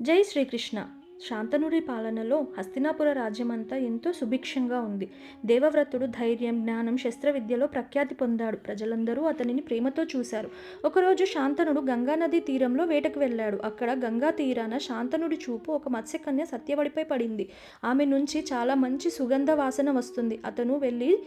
జై శ్రీకృష్ణ శాంతనుడి పాలనలో హస్తినాపుర రాజ్యమంతా ఎంతో సుభిక్షంగా ఉంది. దేవవ్రతుడు ధైర్యం జ్ఞానం శస్త్రవిద్యలో ప్రఖ్యాతి పొందాడు. ప్రజలందరూ అతనిని ప్రేమతో చూశారు. ఒకరోజు శాంతనుడు గంగానది తీరంలో వేటకు వెళ్ళాడు. అక్కడ గంగా తీరాన శాంతనుడి చూపు ఒక మత్స్యకన్య సత్యవడిపై పడింది. ఆమె నుంచి చాలా మంచి సుగంధ వాసన వస్తుంది. అతను వెళ్ళి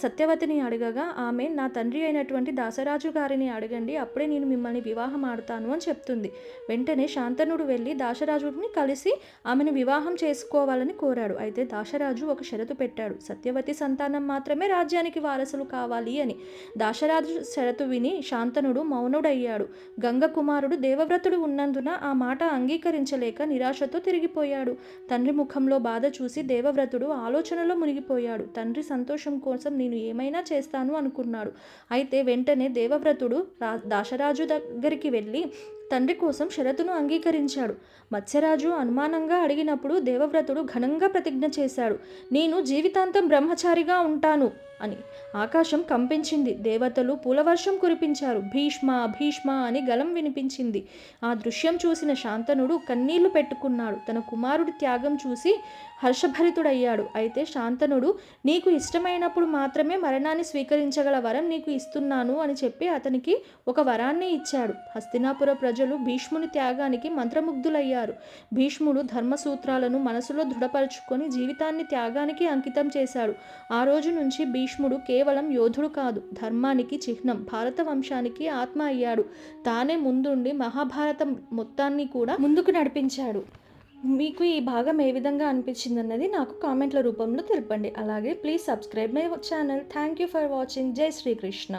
సత్యవతిని అడగగా ఆమె నా తండ్రి అయినటువంటి దాసరాజు గారిని అడగండి. అప్పుడే నేను మిమ్మల్ని వివాహం ఆడతాను అని చెప్తుంది. వెంటనే శాంతనుడు వెళ్ళి దాసరాజుని కలిసి ఆమెను వివాహం చేసుకోవాలని కోరాడు. అయితే దాశరాజు ఒక షరతు పెట్టాడు. సత్యవతి సంతానం మాత్రమే రాజ్యానికి వారసులు కావాలి అని. దాశరాజు షరతు విని శాంతనుడు మౌనుడయ్యాడు. గంగ కుమారుడు దేవవ్రతుడు ఉన్నందున ఆ మాట అంగీకరించలేక నిరాశతో తిరిగిపోయాడు. తండ్రి ముఖంలో బాధ చూసి దేవవ్రతుడు ఆలోచనలో మునిగిపోయాడు. తండ్రి సంతోషం కోసం నేను ఏమైనా చేస్తాను అనుకున్నాడు. అయితే వెంటనే దేవవ్రతుడు రా దాశరాజు దగ్గరికి వెళ్ళి తండ్రి కోసం షరతును అంగీకరించాడు. మత్స్యరాజు అనుమానంగా అడిగినప్పుడు దేవవ్రతుడు ఘనంగా ప్రతిజ్ఞ చేశాడు. నేను జీవితాంతం బ్రహ్మచారిగా ఉంటాను అని. ఆకాశం కంపించింది. దేవతలు పూలవర్షం కురిపించారు. భీష్మ భీష్మ అని గలం వినిపించింది. ఆ దృశ్యం చూసిన శాంతనుడు కన్నీళ్ళు పెట్టుకున్నాడు. తన కుమారుడి త్యాగం చూసి హర్షభరితుడయ్యాడు. అయితే శాంతనుడు నీకు ఇష్టమైనప్పుడు మాత్రమే మరణాన్ని స్వీకరించగల వరం నీకు ఇస్తున్నాను అని చెప్పి అతనికి ఒక వరాన్ని ఇచ్చాడు. హస్తినాపుర ప్రజలు భీష్ముని త్యాగానికి మంత్రముగ్ధులయ్యారు. భీష్ముడు ధర్మసూత్రాలను మనసులో దృఢపరుచుకొని జీవితాన్ని త్యాగానికి అంకితం చేశాడు. ఆ రోజు నుంచి భీష్ముడు కేవలం యోధుడు కాదు ధర్మానికి చిహ్నం భారత వంశానికి ఆత్మ అయ్యాడు. తానే ముందుండి మహాభారతం మొత్తాన్ని కూడా ముందుకు నడిపించాడు. మీకు ఈ భాగం ఏ విధంగా అనిపించింది అన్నది నాకు కామెంట్ల రూపంలో తెలపండి. అలాగే please subscribe my channel. Thank you for watching. జై శ్రీకృష్ణ.